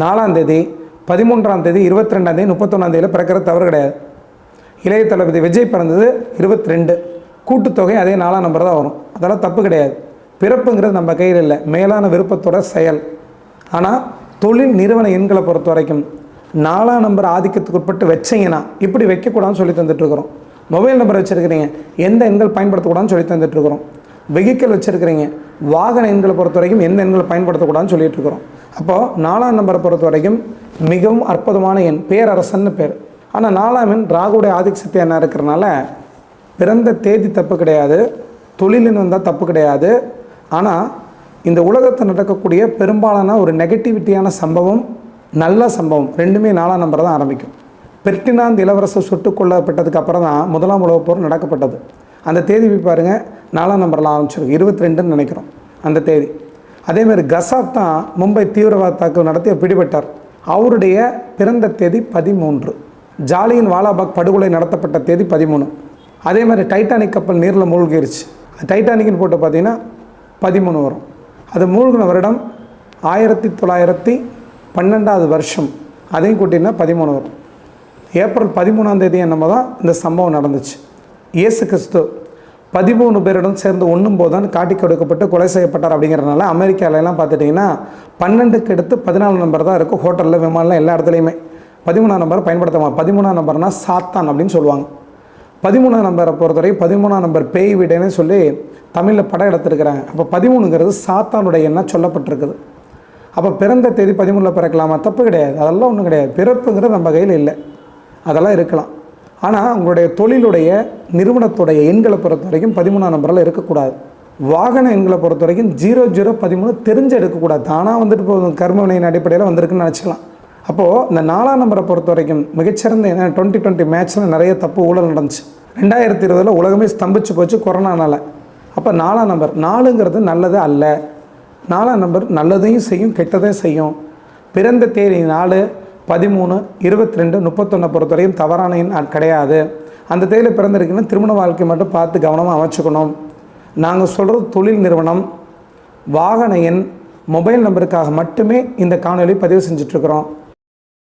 நாலாம் தேதி பதிமூன்றாம் தேதி இருபத்தி ரெண்டாம் தேதி முப்பத்தொன்னாம் தேதியில் தவறு கிடையாது. இளைய தளபதி விஜய் பிறந்தது இருபத்தி ரெண்டு கூட்டுத்தொகை அதே நாலாம் நம்பர் தான் வரும். அதெல்லாம் தப்பு கிடையாது. பிறப்புங்கிறது நம்ம கையில் இல்லை. மேலான விருப்பத்தோட செயல். ஆனால் தொழில் நிறுவன எண்களை பொறுத்த வரைக்கும் நாலாம் நம்பர் ஆதிக்கத்துக்கு உட்பட்டு இப்படி வைக்கக்கூடாதுன்னு சொல்லி தந்துட்டுருக்குறோம் மொபைல் நம்பர் வச்சுருக்கிறீங்க. எந்த எண்கள் பயன்படுத்தக்கூடாதுன்னு சொல்லி தந்துட்டுருக்குறோம் வெஹிக்கிள் வச்சுருக்கிறீங்க. வாகன எண்களை பொறுத்த வரைக்கும் எந்த எண்களை பயன்படுத்தக்கூடாதுன்னு சொல்லிட்டு இருக்கிறோம். அப்போது நாலாம் நம்பரை பொறுத்த வரைக்கும் மிகவும் அற்புதமான எண் பேரரசன்னு பேர். ஆனால் நாலாம் எண் ராகுடைய ஆதிக்க சக்தி என்ன இருக்கிறனால பிறந்த தேதி தப்பு கிடையாது தொழிலுன்னு வந்தால் தப்பு கிடையாது. ஆனால் இந்த உலகத்தில் நடக்கக்கூடிய பெரும்பாலான ஒரு நெகட்டிவிட்டியான சம்பவம் நல்ல சம்பவம் ரெண்டுமே நாலாம் நம்பர் தான் ஆரம்பிக்கும். பெர்டினாந்த் இளவரசர் சுட்டுக் கொல்லப்பட்டதுக்கு அப்புறம் தான் முதலாம் உலகப் போர் நடக்கப்பட்டது. அந்த தேதி போய் பாருங்கள் நாலாம் நம்பரில் ஆரம்பிச்சிருக்கு இருபத்தி ரெண்டுன்னு நினைக்கிறோம். அந்த தேதி. அதேமாதிரி கசாப் தான் மும்பை தீவிரவாத தாக்குதல் நடத்தி பிடிபட்டார். அவருடைய பிறந்த தேதி பதிமூன்று. ஜாலியின் வாலாபாக் படுகொலை நடத்தப்பட்ட தேதி பதிமூணு. அதே மாதிரி டைட்டானிக் கப்பல் நீரில் மூழ்கிருச்சு. டைட்டானிக்னு போட்டு பார்த்தீங்கன்னா பதிமூணு வரும். அது மூழ்கின வருடம் ஆயிரத்தி தொள்ளாயிரத்தி பன்னெண்டாவது வருஷம். அதையும் கூட்டினா பதிமூணு வரும். ஏப்ரல் பதிமூணாம் தேதி என்னமோ தான் இந்த சம்பவம் நடந்துச்சு. இயேசு கிறிஸ்து பதிமூணு பேருடன் சேர்ந்து ஒன்றும் போது தான் காட்டி கொடுக்கப்பட்டு கொலை செய்யப்பட்டார் அப்படிங்கிறனால அமெரிக்காவிலலாம் பார்த்துட்டிங்கன்னா பன்னெண்டுக்கு எடுத்து பதினாலு நம்பர் தான் இருக்கும். ஹோட்டலில் விமானம் எல்லா இடத்துலையுமே. பதிமூணாம் நம்பர் பயன்படுத்துவாங்க பதிமூணாம் நம்பர்னா சாத்தான் அப்படின்னு சொல்லுவாங்க. பதிமூணாம் நம்பரை பொறுத்தவரைக்கும் பதிமூணாம் நம்பர் பேய் வீடுன்னு சொல்லி தமிழில் படம் எடுத்திருக்கிறாங்க. அப்போ பதிமூணுங்கிறது சாத்தானுடைய எண்ணம் சொல்லப்பட்டிருக்குது. அப்போ பிறந்த தேதி பதிமூணில் பிறக்கலாமா? தப்பு கிடையாது. அதெல்லாம் ஒன்றும் கிடையாது. பிறப்புங்கிறது நம்ம கையில் இல்லை. அதெல்லாம் இருக்கலாம். ஆனால் உங்களுடைய தொழிலுடைய நிறுவனத்துடைய எண்களை பொறுத்த வரைக்கும் பதிமூணாம் நம்பரில் இருக்கக்கூடாது. வாகன எண்களை பொறுத்த வரைக்கும் ஜீரோ ஜீரோ பதிமூணு தெரிஞ்சு எடுக்கக்கூடாது. தானாக வந்துட்டு போதும் கர்மவினையின் அடிப்படையில் வந்திருக்குன்னு நினச்சிக்கலாம். அப்போது இந்த நாலாம் நம்பரை பொறுத்த வரைக்கும் மிகச்சிறந்த என்ன டுவெண்ட்டி டுவெண்ட்டி மேட்ச்சில் நிறைய தப்பு ஊழல் நடந்துச்சு. ரெண்டாயிரத்தி இருபதில் உலகமே ஸ்தம்பிச்சு போச்சு கொரோனானால. அப்போ நாலாம் நம்பர் நாலுங்கிறது நல்லது அல்ல. நாலாம் நம்பர் நல்லதையும் செய்யும் கெட்டதையும் செய்யும். பிறந்த தேதி நாலு பதிமூணு இருபத்தி ரெண்டு முப்பத்தொன்னை பொறுத்தவரையும் தவறான எண் கிடையாது. அந்த தேதியில் பிறந்திருக்கீங்கன்னா திருமண வாழ்க்கை மட்டும் பார்த்து கவனமாக அமைச்சுக்கணும். நாங்கள் சொல்கிறது தொழில் நிறுவனம் வாகன எண் மொபைல் நம்பருக்காக மட்டுமே இந்த காணொலி பதிவு செஞ்சிட்ருக்குறோம்.